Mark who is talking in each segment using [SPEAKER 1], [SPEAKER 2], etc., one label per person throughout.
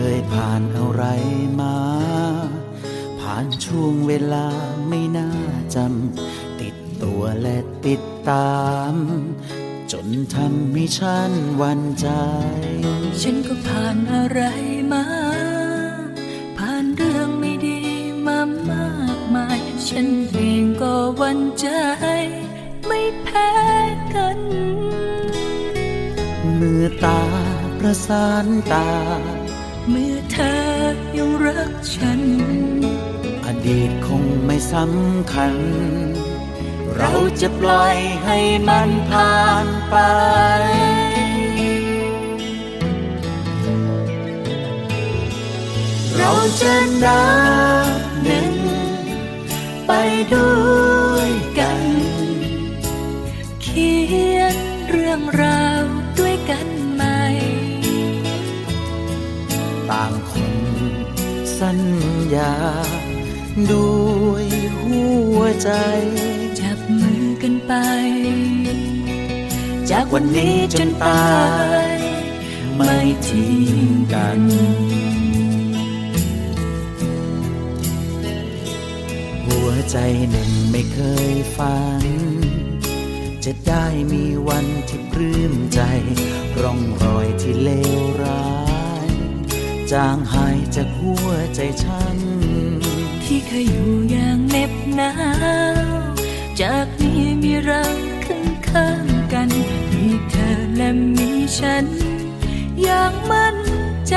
[SPEAKER 1] คยผ่านอะไรมา ผ่านช่วงเวลาไม่น่าจำ ติดตัวและติดตาม จนทำให้ฉันวันใจ
[SPEAKER 2] ฉันก็ผ่านอะไรมา ผ่านเรื่องไม่ดีมามากมาย ฉันเองก็วันใจ ไม่แพ้กัน
[SPEAKER 1] มือตาประสานตา
[SPEAKER 2] เมื่อเธอยังรักฉัน
[SPEAKER 1] อดีตคงไม่สำคัญ เราจะปล่อยให้มันผ่านไป เราจะนับหนึ่งไปด้วยกัน
[SPEAKER 2] เขียนเรื่องราวด้วยกันใหม่
[SPEAKER 1] ต่างคนสัญญา ด้วยหัวใจ
[SPEAKER 2] จับมือกันไป จาก
[SPEAKER 1] วันนี้จนตาย ไม่ทิ้งกัน หัวใจหนึ่งไม่เคยฝัน จะได้มีวันที่ปลื้มใจ ร่องร จางหายจากหัวใจฉัน
[SPEAKER 2] ที่เคยอยู่อย่างเหน็บหนาว จากนี้มีเราข้างข้างๆกัน มีเธอและมีฉัน อย่างมั่นใจ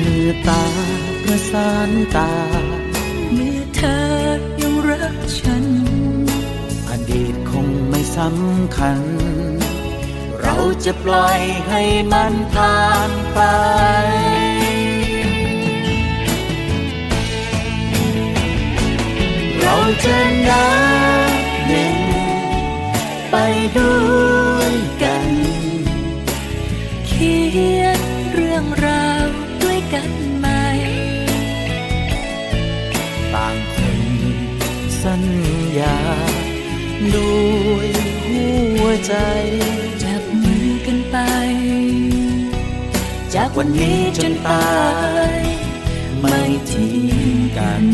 [SPEAKER 1] เมื่อตาประสานตา
[SPEAKER 2] เมื่อเธอยังรักฉัน
[SPEAKER 1] อดีตคงไม่สำคัญเรา จะปล่อยให้มันผ่านไป เราจะนับหนึ่งไปด้วยกัน
[SPEAKER 2] เขียนเรื่องราวด้วยกันใหม่
[SPEAKER 1] ต่างคนสัญญาด้วยหัวใจ
[SPEAKER 2] จากวันนี้จนตาย
[SPEAKER 1] ไม่ทิ้งกัน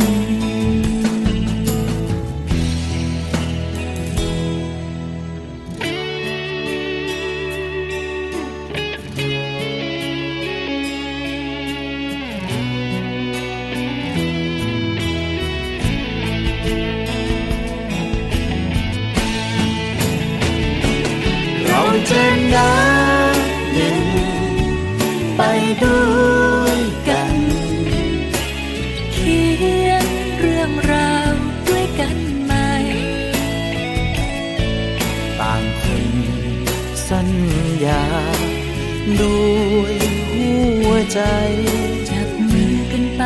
[SPEAKER 1] เราจะนับ
[SPEAKER 2] รื่องราวด้วยกันใหม่
[SPEAKER 1] ต่างคนสัญญาด้วยหัวใจ
[SPEAKER 2] จับมือกันไป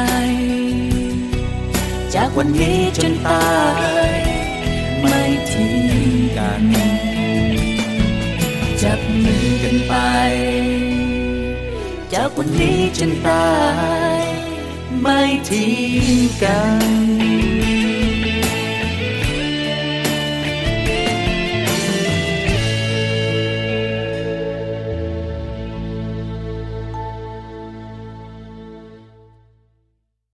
[SPEAKER 2] จากวันนี้จนตาย ไม่ทิ้งกัน จับมือกันไป จากวันนี้จนตาย
[SPEAKER 1] ไม่ทิ้งกัน